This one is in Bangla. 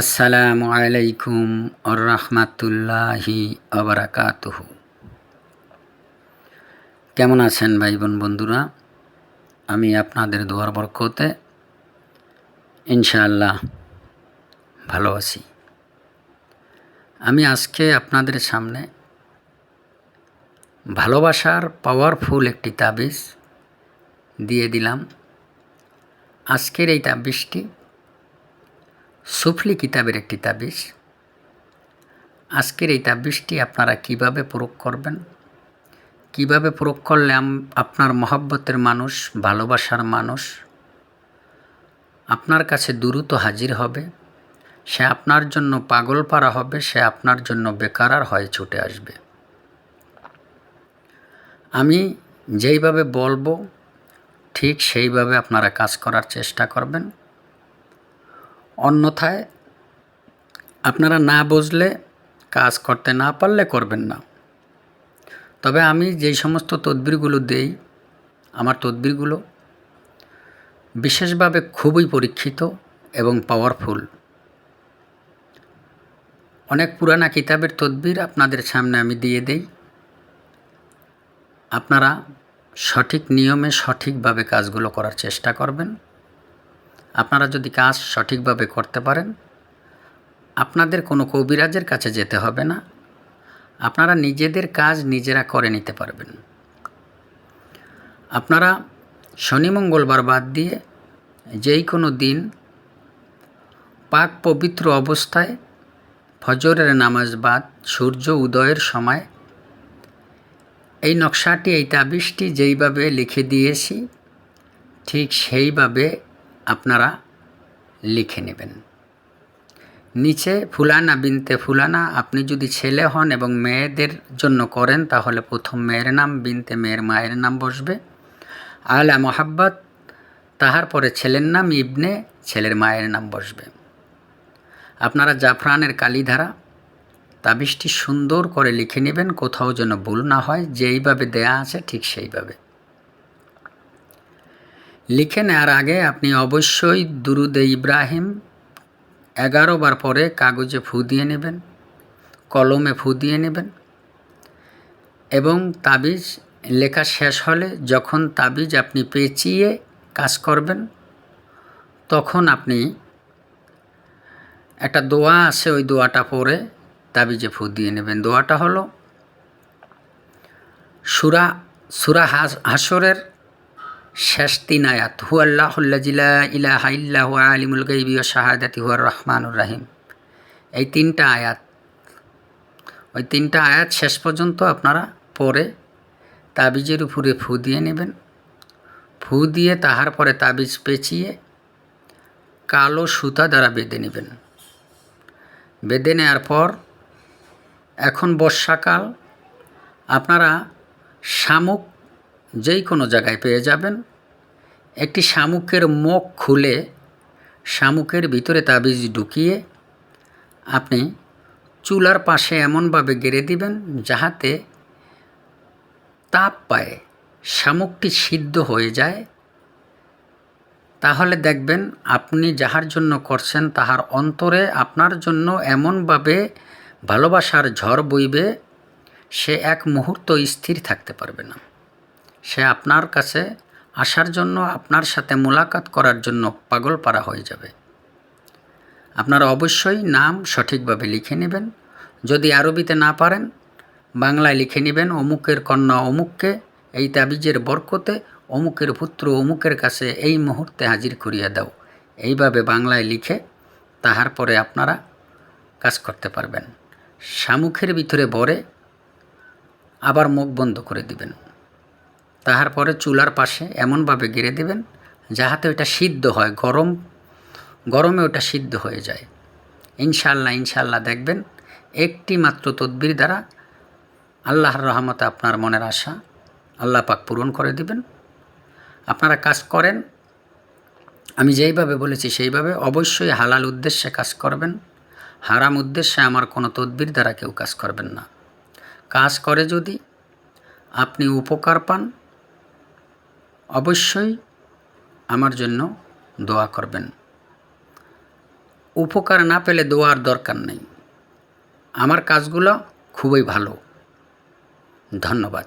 আসসালামু আলাইকুম রহমাতুল্লাহি আবরাকাতুহ কেমন আছেন ভাই বোন বন্ধুরা? আমি আপনাদের দোয়ার বরকতে ইনশাআল্লাহ ভালো আছি। আমি আজকে আপনাদের সামনে ভালোবাসার পাওয়ারফুল একটি তাবিজ দিয়ে দিলাম। আজকের এই তাবিজটি সুফলি কিতাবের একটি তাবিজ আজকের এই তাবিজটি আপনারা কীভাবে প্রয়োগ করবেন? কীভাবে প্রয়োগ করলে আপনার মহব্বতের মানুষ, ভালোবাসার মানুষ আপনার কাছে দ্রুত হাজির হবে? সে আপনার জন্য পাগল পারা হবে, সে আপনার জন্য বেকারার হয়ে ছুটে আসবে। আমি যেইভাবে বলব, ঠিক সেইভাবে আপনারা কাজ করার চেষ্টা করবেন। অন্যথায় আপনারা না বুঝলে, কাজ করতে না পারলে করবেন না। তবে আমি যেই সমস্ত তদবিরগুলো দেই, আমার তদবিরগুলো বিশেষভাবে খুবই পরীক্ষিত এবং পাওয়ারফুল অনেক পুরানা কিতাবের তদবির আপনাদের সামনে আমি দিয়ে দেই। আপনারা সঠিক নিয়মে সঠিকভাবে কাজগুলো করার চেষ্টা করবেন। আপনারা যদি কাজ সঠিকভাবে করতে পারেন, আপনাদের কোনো কবিরাজের কাছে যেতে হবে না। আপনারা নিজেদের কাজ নিজেরা করে নিতে পারবেন। আপনারা শনি, মঙ্গলবার বাদ দিয়ে যেই কোনো দিন পাক পবিত্র অবস্থায় ফজরের নামাজ বাদ, সূর্য উদয়ের সময় এই নকশাটি, এই তাবিজটি যেইভাবে লিখে দিয়েছি, ঠিক সেইভাবে আপনারা লিখে নেবেন। নিচে ফুলানা বিনতে ফুলানা, আপনি যদি ছেলে হন এবং মেয়েদের জন্য করেন, তাহলে প্রথম মেয়ের নাম, বিনতে মেয়ের মায়ের নাম বসবে। আলা মোহাব্বত, তাহার পরে ছেলের নাম, ইবনে ছেলের মায়ের নাম বসবে। আপনারা জাফরানের কালীধারা তাবিজটি সুন্দর করে লিখে নেবেন, কোথাও যেন ভুল না হয়, যেইভাবে দেয়া আছে, ঠিক সেইভাবে। লিখে নেওয়ার আগে আপনি অবশ্যই দুরুদে ইব্রাহিম এগারো বার পরে কাগজে ফু দিয়ে নেবেন, কলমে ফু দিয়ে নেবেন এবং তাবিজ লেখা শেষ হলে যখন তাবিজ আপনি পেঁচিয়ে কাজ করবেন, তখন আপনি একটা দোয়া আছে, ওই দোয়াটা পরে তাবিজে ফু দিয়ে নেবেন। দোয়াটা হলো সুরা সুরা হাসরের শেষ তিন আয়াত হু আল্লাহুল্লাজিলা ইলাহা ইল্লাহু আলিমুল গাইবি ও শাহাদাতি হুয়ার রহমানুর রাহিম। এই তিনটা আয়াত, ওই তিনটা আয়াত শেষ পর্যন্ত আপনারা পরে তাবিজের উপরে ফু দিয়ে নেবেন। ফু দিয়ে তাহার পরে তাবিজ পেঁচিয়ে কালো সুতা দ্বারা বেঁধে নেবেন। বেঁধে নেওয়ার পর এখন বর্ষাকাল, আপনারা শামুক যেই কোনো জায়গায় পেয়ে যাবেন। একটি শামুকের মুখ খুলে শামুকের ভিতরে তাবিজ ঢুকিয়ে আপনি চুলার পাশে এমনভাবে গেড়ে দিবেন যাহাতে তাপ পায়, শামুকটি সিদ্ধ হয়ে যায়। তাহলে দেখবেন আপনি যাহার জন্য করছেন তাহার অন্তরে আপনার জন্য এমনভাবে ভালোবাসার ঝড় বইবে, সে এক মুহূর্ত স্থির থাকতে পারবে না। সে আপনার কাছে আসার জন্য আপনার সাথে মোলাকাত করার জন্য পাগল পারা হয়ে যাবে। আপনারা অবশ্যই নাম সঠিকভাবে লিখে নেবেন। যদি আরবিতে না পারেন, বাংলায় লিখে নেবেন, অমুকের কন্যা অমুককে, এই তাবিজের বরকতে অমুকের পুত্র অমুকের কাছে এই মুহূর্তে হাজির করিয়া দাও। এইভাবে বাংলায় লিখে তাহার পরে আপনারা কাজ করতে পারবেন। শামুখের ভিতরে ভরে আবার মুখ বন্ধ করে দিবেন। তাহার পরে চুলার পাশে এমনভাবে গেড়ে দেবেন, যাহাতে ওটা সিদ্ধ হয়, গরম, গরমে ওটা সিদ্ধ হয়ে যায়। ইনশাল্লাহ ইনশাল্লাহ দেখবেন একটি মাত্র তদ্বির দ্বারা আল্লাহর রহমতে আপনার মনের আশা আল্লাহ পাক পূরণ করে দিবেন। আপনারা কাজ করেন, আমি যেইভাবে বলেছি সেইভাবে অবশ্যই হালাল উদ্দেশ্যে কাজ করবেন, হারাম উদ্দেশ্যে আমার কোনো তদ্বির দ্বারা কেউ কাজ করবেন না। কাজ করে যদি আপনি উপকার পান অবশ্যই আমার জন্য দোয়া করবেন। উপকার না পেলে দোয়ার দরকার নেই। আমার কাজগুলো খুবই ভালো। ধন্যবাদ।